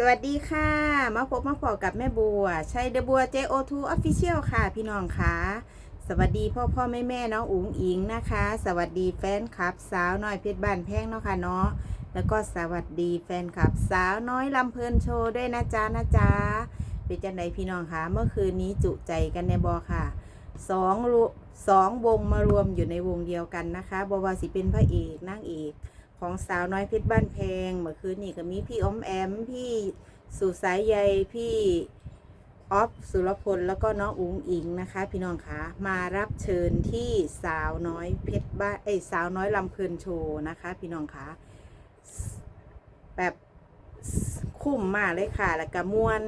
สวัสดีค่ะ มาพบมาพอกับแม่บัวใช่เดบัว JO2 Official ค่ะ พี่น้องค่ะ สวัสดีพ่อพ่อแม่แม่น้องอุ๋งอิงนะคะ สวัสดีแฟนคลับ สาวน้อยเพชรบ้านแพงเนาะค่ะเนาะแล้วก็สวัสดีแฟนคลับ สาวน้อยลำเพลินโชว์ด้วยนะจ๊ะนะจ๊ะเป็นจังไดพี่น้องคะเมื่อคืนนี้จุใจกันในบอค่ะสองสองวงมารวมอยู่ในวงเดียวกันนะคะบวาสิเป็นพระเอกนางเอก ของสาวน้อยเพชรบ้านแพงเมื่อคืนนี้ก็มีพี่อมแอม พี่สุสายใยพี่ออฟสุรพลแล้วก็น้องอุ๋งอิงนะคะ พี่น้องคะมารับเชิญที่สาวน้อยเพชรบ้านเอ้สาวน้อยลำเพลินโชว์นะคะ พี่น้องคะแบบคุ้มมากเลยค่ะ แล้วก็มวน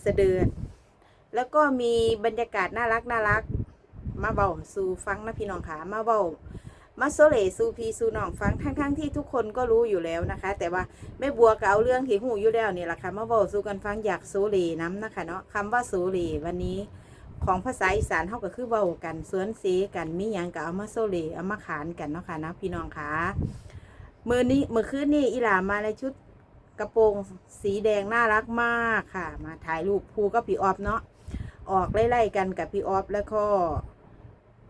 เสะเดือดแล้วก็มีบรรยากาศน่ารักน่ารักมาเบาสู่ฟังนะพี่น้องคะมาเบา มาโซเลซูพีซูน้องฟังทั้งๆทที่ทุกคนก็รู้อยู่แล้วนะคะ แต่ว่าแม่บัวก็เอาเรื่องที่หูอยู่แล้วนี่แหละค่ะมาบอกสู่กันฟังอยากโซเลน้ำนะคะเนาะคำว่าโซเลวันนี้ของภาษาอีสานเท่ากับคือเบากันสวนเสกันมียังก็เอามาโซเลเอามาขานกันเนาะค่ะนะพี่น้องคะมือนี้เมื่อคืนนี้อีหลามาในชุดกระโปรงสีแดงน่ารักมากค่ะ มาถ่ายรูปภูกับพี่ออฟเนาะออกไล่ๆกันกับพี่ออฟแล้วก็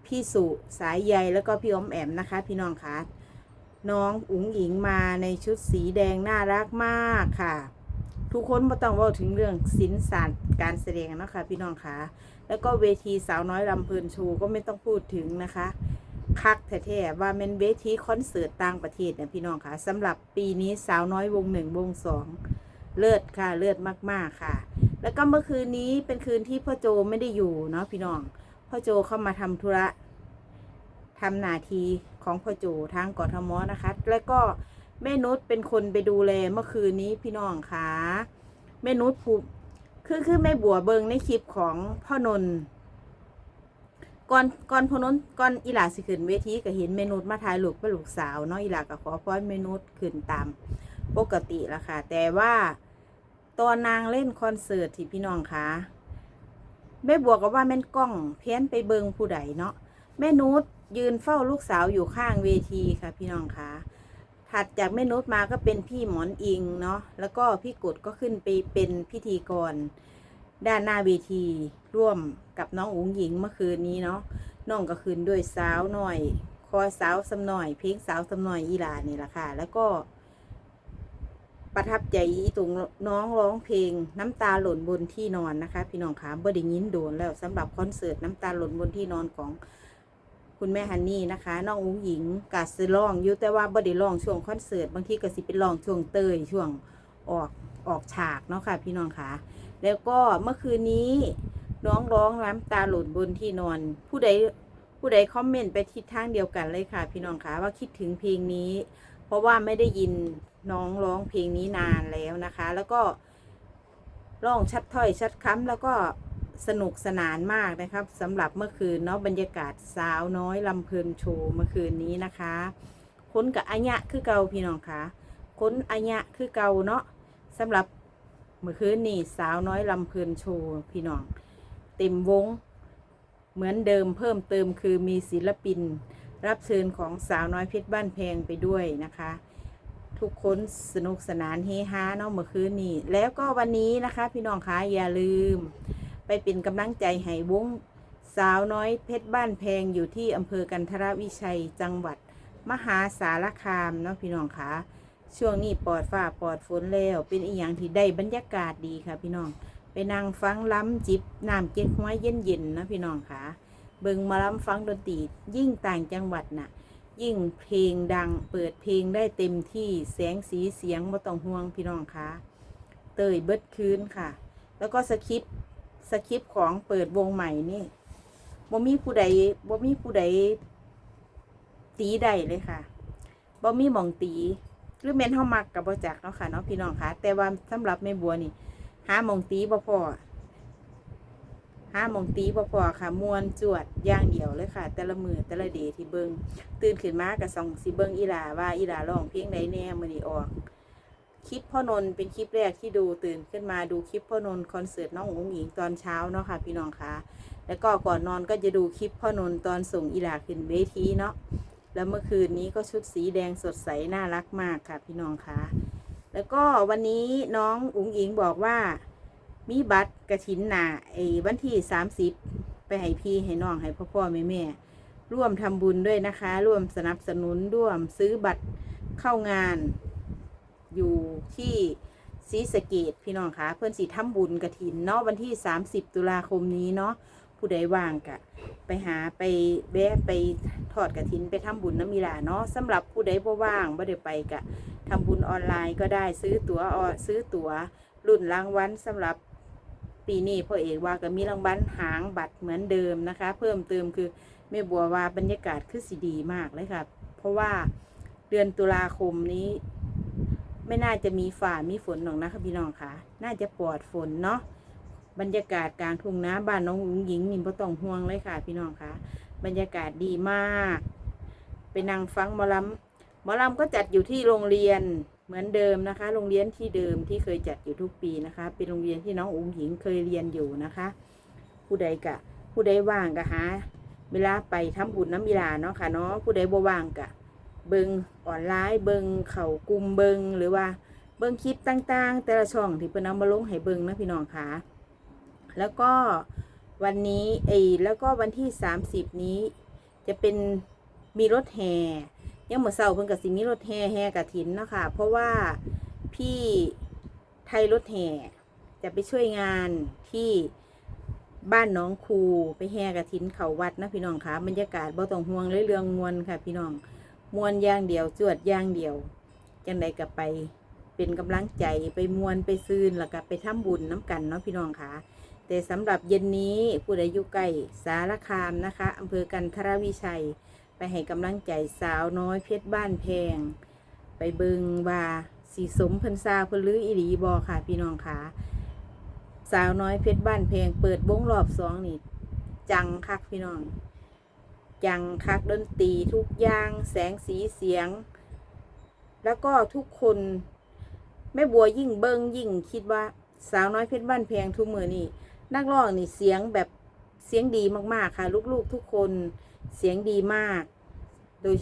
พี่สุสายใยแล้วก็พี่อมแอมนะคะ พี่น้องคะน้องอุ๋งอิงมาในชุดสีแดงน่ารักมากค่ะ ทุกคนไม่ต้องว่าถึงเรื่องศิลปศาสตร์การแสดงนะคะพี่น้องคะแล้วก็เวทีสาวน้อยลำเพลินโชว์ก็ไม่ต้องพูดถึงนะคะคักแท้ๆว่าเป็นเวทีคอนเสิร์ตต่างประเทศเนี่ยพี่น้องคะสำหรับปีนี้สาวน้อยวงหนึ่งวงสองเลิศค่ะเลิศมากๆค่ะ แล้วก็เมื่อคืนนี้เป็นคืนที่พ่อโจไม่ได้อยู่เนาะพี่น้อง พ่อโจเข้ามาทำธุระทำหนาทีของพ่อโจทางกทมนะคะ แล้วก็แม่นุชเป็นคนไปดูแลเมื่อคืนนี้พี่น้องคะแม่นุชผูคือคือแม่บัวเบิงในคลิปของพ่อนนท์ก่อนก่อนพ่อนนท์ก่อนอีหลาสิขึ้นเวทีก็เห็นแม่นุชมาถ่ายรูกเปกับลูกสาวเนาะอีหลาก็ขอพรแม่นุชขึ้นตามปกติละค่ะ แต่ว่าตอนนางเล่นคอนเสิร์ตที่พี่น้องคะ แม่บัวก็ว่าแม่นกล้องเพี้ยนไปเบิงผู้ใดเนาะแม่นุชยืนเฝ้าลูกสาวอยู่ข้างเวทีค่ะ พี่น้องคะถัดจากแม่นุชมาก็เป็นพี่หมอนอิงเนาะแล้วก็พี่กดก็ขึ้นไปเป็นพิธีกร ด้านหน้าเวทีร่วมกับน้องอุ๋งหญิงเมื่อคืนนี้เนาะน้องก็ขึ้นด้วยสาวหน่อย คอสาวสำหน่อย เพลงสาวสำหน่อยอีลานี่แหละค่ะ แล้วก็ ประทับใจอีตรงน้องร้องเพลงน้ำตาหล่นบนที่นอนนะคะ พี่น้องคะบ่ได้ยินโดนแล้วสำหรับคอนเสิร์ตน้ำตาหล่นบนที่นอนของคุณแม่ฮันนี่นะคะน้องอุ้งหญิงกาสร้องอยู่แต่ว่าบ่ได้ร้องช่วงคอนเสิร์ตบางทีก็สิเป็นร้องช่วงเตยช่วงออกออกฉากเนาะค่ะ พี่น้องคะแล้วก็เมื่อคืนนี้น้องร้องน้ำตาหล่นบนที่นอน ผู้ใดผู้ใดคอมเมนต์ไปทิศทางเดียวกันเลยค่ะ พี่น้องคะว่าคิดถึงเพลงนี้ ราะว่าไม่ได้ยินน้องร้องเพลงนี้นานแล้วนะคะ แล้วก็ร้องชัดถ้อยชัดคำแล้วก็สนุกสนานมากนะครับสำหรับเมื่อคืนเนาะบรรยากาศสาวน้อยลำเพลินโชว์เมื่อคืนนี้นะคะค้นกับอัญญะคือเก่าพี่น้องคะค้นอัญญะคือเก่าเนาะสำหรับเมื่อคืนนี้สาวน้อยลำเพลินโชว์พี่น้อง เต็มวง เหมือนเดิมเพิ่มเติมคือมีศิลปิน รับเชิญของสาวน้อยเพชรบ้านแพงไปด้วยนะคะ ทุกคนสนุกสนานเฮฮาเนาะเมื่อคืนนี้แล้วก็วันนี้นะคะ พี่น้องคะอย่าลืม ไปเป็นกำลังใจให้วงสาวน้อยเพชรบ้านแพงอยู่ที่อำเภอกันทรวิชัยจังหวัดมหาสารคามเนาะพี่น้องคะช่วงนี้ปลอดฟ้าปลอดฝนแล้วเป็นอีกอย่างที่ได้บรรยากาศดีค่ะพี่น้องไปนั่งฟังล้ำจิบน้ำเก๊กห้วยเย็นๆนะพี่น้องคะ เบิงมาล้ำฟังดนตรียิ่งต่างจังหวัดน่ะ ยิ่งเพลงดังเปิดเพลงได้เต็มที่แสงสีเสียงไม่ต้องห่วงพี่น้องคะเตยเบิดคืนค่ะ แล้วก็สคริปสคริปของเปิดวงใหม่นี่บ่มีผู้ใดบ่มีผู้ใดตีใดเลยค่ะบ่มีหมองตีหรือแม่นเฮามักกับบ่จักเนาะค่ะเนาะพี่น้องคะแต่ว่าสำหรับแม่บัวนี่ หาหมองตีบ่พอ ห้ามงตีบ่พอค่ะมวนจวดอย่างเดียวเลยค่ะ แต่ละมือแต่ละเดย์ที่เบิงตื่นขึ้นมาก็ส่องสิเบิงอีหลาว่าอีหลาร้องเพลงใดแน่มือนี้ออกคลิปพ่อนนเป็นคลิปแรกที่ดูตื่นขึ้นมาดูคลิปพ่อนนคอนเสิร์ตน้องอุ๋งอิงตอนเช้าเนาะค่ะ พี่น้องคะแล้วก็ก่อนนอนก็จะดูคลิปพ่อนนตอนส่งอีหลาขึ้นเวทีเนาะแล้วเมื่อคืนนี้ก็ชุดสีแดงสดใสน่ารักมากค่ะ พี่น้องคะแล้วก็วันนี้น้องอุ๋งอิงบอกว่า มีบัตรกระถินหนาไอ้วันที่สามสิบไปให้พี่ให้น้องให้พ่อพ่อแม่แม่ร่วมทำบุญด้วยนะคะ ร่วมสนับสนุนร่วมซื้อบัตรเข้างาน อยู่ที่ศรีสะเกดพี่น้องคะเพื่อนสีทำบุญกระถินเนาะวันที่ 30 ตุลาคมนี้เนาะผู้ใดว่างกะ ไปหาไปแวะไปทอดกระถินไปทำบุญน้ำมีหลาเนาะสำหรับผู้ใดบ่ว่างบ่ได้ไปกะทำบุญออนไลน์ก็ได้ซื้อตั๋วซื้อตั๋วรุ่นรางวัลสำหรับ ปีนี้พ่อเอกว่าก็มีรางวัลหางบัตรเหมือนเดิมนะคะ เพิ่มเติมคือแม่บัวว่าบรรยากาศคือสีดีมากเลยค่ะ เพราะว่าเดือนตุลาคมนี้ ไม่น่าจะมีฝ่ามีฝนหรอกนะคะพี่น้องค่ะ น่าจะปลอดฝนเนาะบรรยากาศกลางทุ่งนาบ้านน้องอุ๋งหญิงนี่บ่ต้องห่วงเลยค่ะ พี่น้องค่ะบรรยากาศดีมาก ไปนั่งฟังมอลำมอลำก็จัดอยู่ที่โรงเรียน เหมือนเดิมนะคะ โรงเรียนที่เดิมที่เคยจัดอยู่ทุกปีนะคะ เป็นโรงเรียนที่น้องอุ๋งหญิงเคยเรียนอยู่นะคะ ผู้ใดกะ ผู้ใดว่างกะหาเวลาไปทำบุญน้ำมีลาเนาะค่ะเนาะผู้ใดบ่ว่างกะ เบิงออนไลน์เบิงเข่ากลุ่มเบิงหรือว่าเบิงคลิปต่างๆ แต่ละช่องที่เพิ่นเอามาลงให้เบิงนะพี่น้องค่ะ แล้วก็วันนี้ไอ้แล้วก็วันที่ 30 นี้จะเป็นมีรถแห่ ยังเมื่อเช้าเพิ่นก็สิมีรถแห่แห่กระถินเนาะค่ะเพราะว่าพี่ไทยรถแห่จะไปช่วยงานที่บ้านน้องครูไปแห่กระถินเขาวัดนะพี่น้องคะบรรยากาศบ่ต้องห่วงเลยเรื่องมวลค่ะ พี่น้องมวนอย่างเดียวจวดย่างเดียวจังใดก็ไปเป็นกำลังใจไปมวนไปซืนแล้วก็ไปทำบุญน้ำกันเนาะพี่น้องคะแต่สำหรับเย็นนี้ผู้ใดอยู่ใกล้สารคามนะคะอำเภอกันทรวิชัย ไปให้กำลังใจสาวน้อยเพชรบ้านแพง ไปเบิงว่าสีสมพันซาพลืออีหลีบอค่ะ พี่น้องค่ะ สาวน้อยเพชรบ้านแพง เปิดวงรอบสองนี่จังคักพี่น้อง จังคักดนตรีทุกอย่างแสงสีเสียง แล้วก็ทุกคนแม่บัวยิ่งเบิงยิ่งคิดว่าสาวน้อยเพชรบ้านแพงทุกมือนี่นักร้องนี่เสียงแบบเสียงดีมากๆค่ะ ลูกๆทุกคน เสียงดีมาก โดย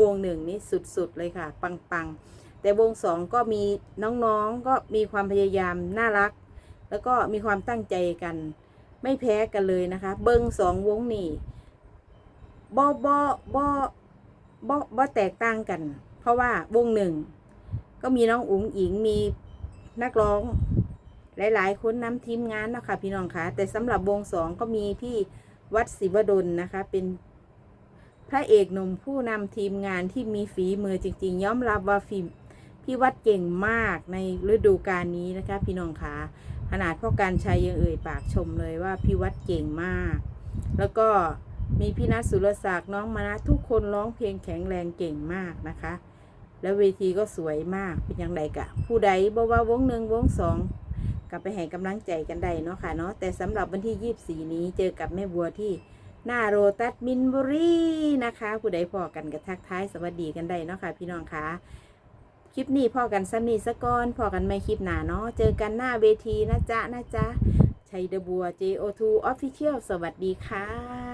วงหนึ่งนี่สุดๆเลยค่ะ ปังๆ แต่วงสองก็มีน้องๆก็มีความพยายามน่ารัก แล้วก็มีความตั้งใจกัน ไม่แพ้กันเลยนะคะ เบิงสองวงนี่บ่บ่บ่บ่บ่แตกต่างกัน เพราะว่าวงหนึ่งก็มีน้องอุ๋งอิงมีนักร้องหลาย ๆ คนนำทีมงานนะคะพี่น้องคะแต่สำหรับวงสองก็มีพี่วัดศิวดลนะคะ เป็น พระเอกหนุ่มผู้นำทีมงานที่มีฝีมือจริง ๆ ยอมรับว่าฟิพี่วัดเก่งมากในฤดูกาลนี้นะคะ พี่น้องคะขนาดพ่อการชัยยังเอ่ยปากชมเลยว่าพี่วัดเก่งมาก แล้วก็มีพี่นัทสุรศักดิ์น้องมานะทุกคนร้องเพลงแข็งแรงเก่งมากนะคะ แล้วเวทีก็สวยมากเป็นอย่างไรกะ ผู้ใดบอกว่าวงหนึ่งวงสองกลับไปให้กำลังใจกันได้เนาะค่ะเนาะแต่สำหรับวันที่ยี่สี่นี้เจอกับแม่บัวที่ หน้าโรตัสมินบุรีนะคะ ผู้ใดพอกันกับทักท้ายสวัสดีกันได้เนาะค่ะพี่น้องคะคลิปนี้พอกันซ้ำนี่สะก่อนพอกันไม่คลิปหนาเนาะเจอกันหน้าเวทีนะจ๊ะนะจ๊ะชัยเดบัว JO2 Official สวัสดีค่ะ